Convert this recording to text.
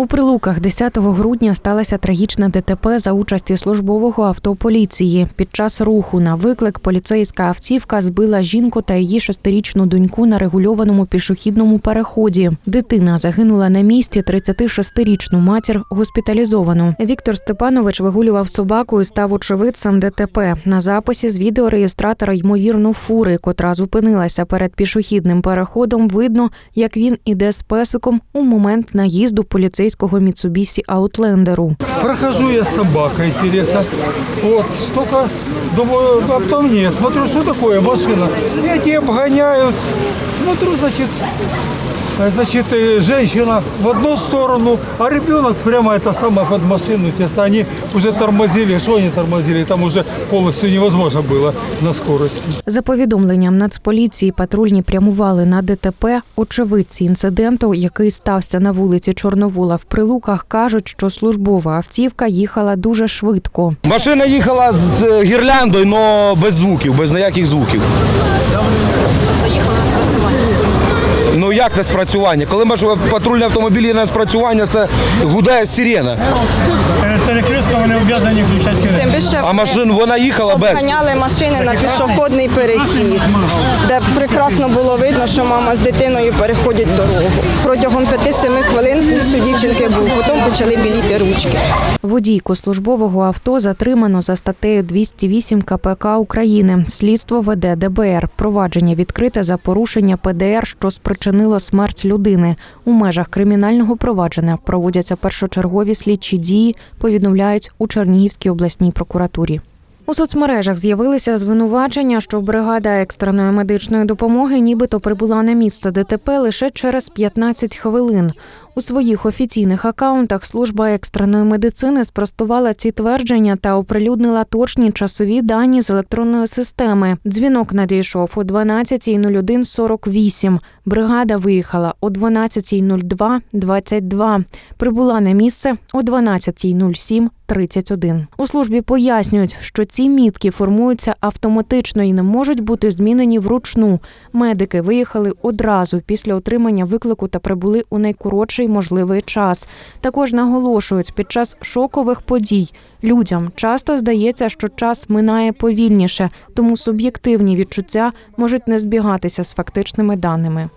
У Прилуках 10 грудня сталося трагічне ДТП за участі службового авто поліції. Під час руху на виклик поліцейська автівка збила жінку та її шестирічну доньку на регульованому пішохідному переході. Дитина загинула на місці. 36-річну матір госпіталізовано. Віктор Степанович вигулював собаку і став очевидцем ДТП. На записі з відеореєстратора ймовірно фури, котра зупинилася перед пішохідним переходом. Видно, як він іде з песиком у момент наїзду поліцейського Міцубісі Аутлендеру. Прохожу я с собакой, интересно. Вот, только думаю, а потом не, смотрю, что такое машина. Эти обгоняют. Смотрю, значит, э, значит, э, женщина в одну сторону, а ребенок прямо это самое под машину. Честно, они уже тормозили. Что они тормозили? Там уже полностью невозможно было на скорости. За повідомленням Нацполіції, патрульні прямували на ДТП. Очевидці інциденту, який стався на вулиці Чорновола в Прилуках, кажуть, що службова автівка їхала дуже швидко. Машина їхала з е, гірляндою, але без звуків, без ніяких звуків. Ну як на спрацювання? Коли маш- патрульний автомобіль є на спрацювання, це гудає сирена. Перекрестком вони обов'язані включати сирену. Тим більше А машин вона їхала без. обганяли машини на пішохідний перехід, де прекрасно було видно, що мама з дитиною переходять дорогу. Протягом 5-7 хвилин пульс у дівчинки був, потім почали біліти ручки. Водійку службового авто затримано за статтею 208 КПК України. Слідство веде ДБР. Провадження відкрите за порушення ПДР, що спричинило смерть людини. У межах кримінального провадження проводяться першочергові слідчі дії, повідомляють у Чернігівській обласній прокуратурі. У соцмережах з'явилися звинувачення, що бригада екстреної медичної допомоги нібито прибула на місце ДТП лише через 15 хвилин. У своїх офіційних акаунтах служба екстреної медицини спростувала ці твердження та оприлюднила точні часові дані з електронної системи. Дзвінок надійшов о 12.01.48. Бригада виїхала о 12.02.22. Прибула на місце о 12.07. 31. У службі пояснюють, що ці мітки формуються автоматично і не можуть бути змінені вручну. Медики виїхали одразу після отримання виклику та прибули у найкоротший можливий час. Також наголошують, під час шокових подій людям часто здається, що час минає повільніше, тому суб'єктивні відчуття можуть не збігатися з фактичними даними.